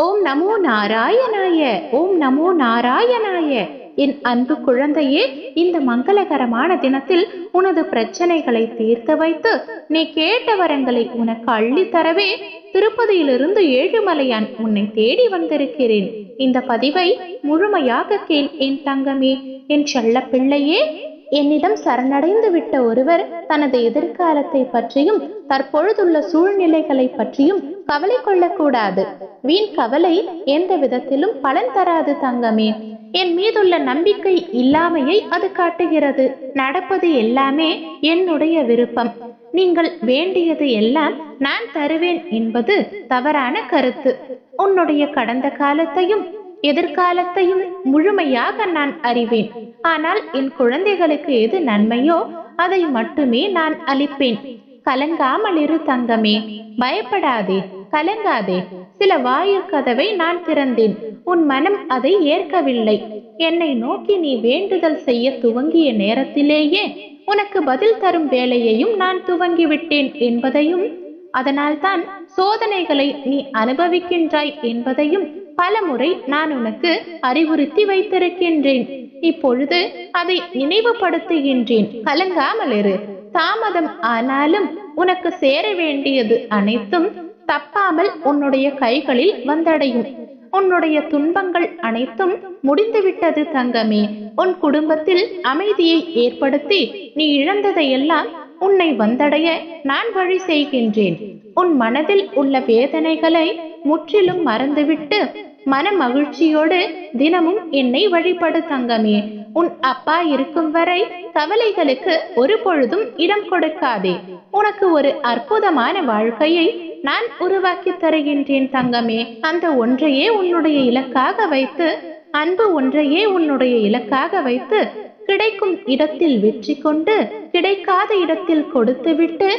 ஓம் நமோ நாராயணாய ஓம் நமோ நாராயணாய. என் அன்பு குழந்தையே இந்த மங்களகரமான தினத்தில் உனது பிரச்சனைகளை தீர்த்து வைத்து நீ கேட்ட வரங்களை உனக்கு அள்ளி தரவே திருப்பதியிலிருந்து ஏழுமலையான் உன்னை தேடி வந்திருக்கிறேன். இந்த பதிவை முழுமையாக கேள் என் தங்கமே. என் செல்ல பிள்ளையே என்னிடம் சரணடைந்து விட்ட ஒருவர் தனது எதிர்காலத்தை பற்றியும் தற்பொழுதுள்ள சூழ்நிலைகளை பற்றியும் கவலை கொள்ளக்கூடாது. வீண் கவலை எந்த விதத்திலும் பலன் தராது தங்கமே. என் மீதுள்ள நம்பிக்கை இல்லாமையை அது காட்டுகிறது. நடப்பது எல்லாமே என்னுடைய விருப்பம். நீங்கள் வேண்டியது எல்லாம் நான் தருவேன் என்பது தவறான கருத்து. உன்னுடைய கடந்த காலத்தையும் எதிர்காலத்தையும் முழுமையாக நான் அறிவேன். ஆனால் என் குழந்தைகளுக்கு எது நன்மையோ அதை மட்டுமே நான் அளிப்பேன். கலங்காமல் இரு தங்கமே பயப்படாதே கலங்காதே. சில வாயில் கதவை நான் திறந்தேன். உன் மனம் அதை ஏற்கவில்லை. என்னை நோக்கி நீ வேண்டுதல் செய்ய துவங்கிய நேரத்திலேயே உனக்கு பதில் தரும் வேலையையும் நான் துவங்கிவிட்டேன் என்பதையும் அதனால்தான் சோதனைகளை நீ அனுபவிக்கின்றாய் என்பதையும் பலமுறை நான் உனக்கு அறிவுறுத்தி வைத்திருக்கின்றேன். இப்பொழுது அதை நினைவுபடுத்துகின்றேன். கலங்காமல் இரு. தாமதம் ஆனாலும் உனக்கு சேர வேண்டியது அனைத்தும் தப்பாமல் உன்னுடைய கைகளில் வந்தடையும். உன்னுடைய துன்பங்கள் அனைத்தும் முடிந்துவிட்டது தங்கமே. உன் குடும்பத்தில் அமைதியை ஏற்படுத்தி நீ இழந்ததையெல்லாம் உன்னை வந்தடைய நான் வழி செய்கின்றேன். உன் மனதில் உள்ள வேதனைகளை முற்றிலும் மறந்துவிட்டு மன மகிழ்ச்சியோடு தினமும் என்னை வழிபடு தங்கமே. உன் அப்பா இருக்கும் வரை கவலைகளுக்கு ஒரு பொழுதும் இடம் கொடுக்காதே. உனக்கு ஒரு அற்புதமான வாழ்க்கையை நான் உருவாக்கி தருகின்றேன் தங்கமே. அந்த ஒன்றையே உன்னுடைய இலக்காக வைத்து அன்பு ஒன்றையே உன்னுடைய இலக்காக வைத்து கிடைக்கும் இடத்தில் வெற்றி கொண்டு கிடைக்காத இடத்தில் கொடுத்துவிட்டு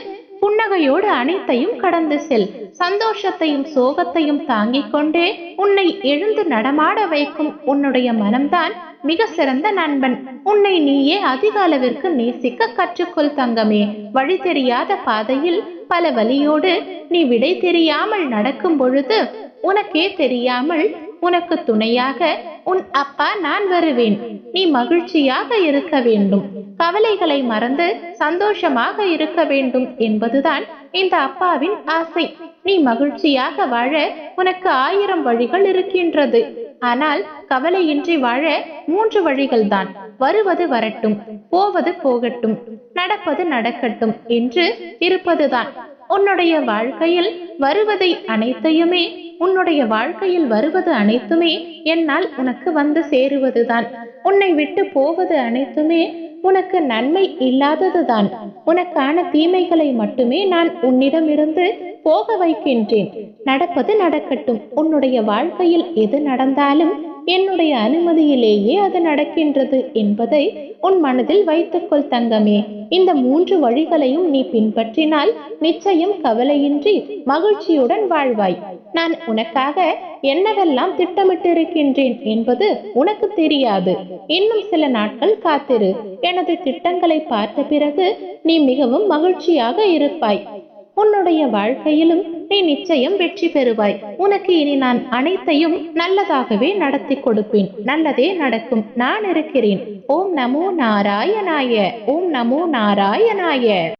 புன்னகையோடு அனைத்தையும் கடந்து செல். சந்தோஷத்தையும் சோகத்தையும் தாங்கிக் கொண்டே உன்னை எழுந்து நடமாட வைக்கும் உன்னுடைய மனம்தான் மிக சிறந்த நண்பன். உன்னை நீயே அதிக அளவிற்கு நேசிக்க கற்றுக்கொள் தங்கமே. வழி தெரியாத பாதையில் பல வழியோடு நீ விடை தெரியாமல் நடக்கும் பொழுது உனக்கே தெரியாமல் உனக்கு துணையாக உன் அப்பா நான் வருவேன். நீ மகிழ்ச்சியாக இருக்க வேண்டும். கவலைகளை மறந்து சந்தோஷமாக இருக்க வேண்டும் என்பதுதான் இந்த அப்பாவின் ஆசை. நீ மகிழ்ச்சியாக வாழ உனக்கு ஆயிரம் வழிகள் இருக்கின்றது. ஆனால் கவலையின்றி வாழ மூன்று வழிகள் தான் வருவது வரட்டும் போவது போகட்டும் நடப்பது நடக்கட்டும் என்று இருப்பதுதான். உன்னுடைய வாழ்க்கையில் வருவதை அனைத்தையுமே உன்னுடைய வாழ்க்கையில் வருவது அனைத்துமே என்னால் உனக்கு வந்து சேருவதுதான். உன்னை விட்டு போவது அனைத்துமே உனக்கு நன்மை இல்லாததுதான். உனக்கான தீமைகளை மட்டுமே நான் உன்னிடமிருந்து போக வைக்கின்றேன். நடப்பது நடக்கட்டும். உன்னுடைய வாழ்க்கையில் எது நடந்தாலும் என்னுடைய அனுமதியிலேயே அது நடக்கின்றது என்பதை உன் மனதில் வைத்துக்கொள் தங்கமே. இந்த மூன்று வழிகளையும் நீ பின்பற்றினால் நிச்சயம் கவலையின்றி மகிழ்ச்சியுடன் வாழ்வாய். நான் உனக்காக என்னவெல்லாம் திட்டமிட்டிருக்கின்றேன் என்பது உனக்கு தெரியாது. இன்னும் சில நாட்கள் காத்திரு. எனது திட்டங்களை பார்த்த பிறகு நீ மிகவும் மகிழ்ச்சியாக இருப்பாய். உன்னுடைய வாழ்க்கையிலும் நீ நிச்சயம் வெற்றி பெறுவாய். உனக்கு இனி நான் அனைத்தையும் நல்லதாகவே நடத்தி கொடுப்பேன். நல்லதே நடக்கும். நான் இருக்கிறேன். ஓம் நமோ நாராயணாய. ஓம் நமோ நாராயணாய.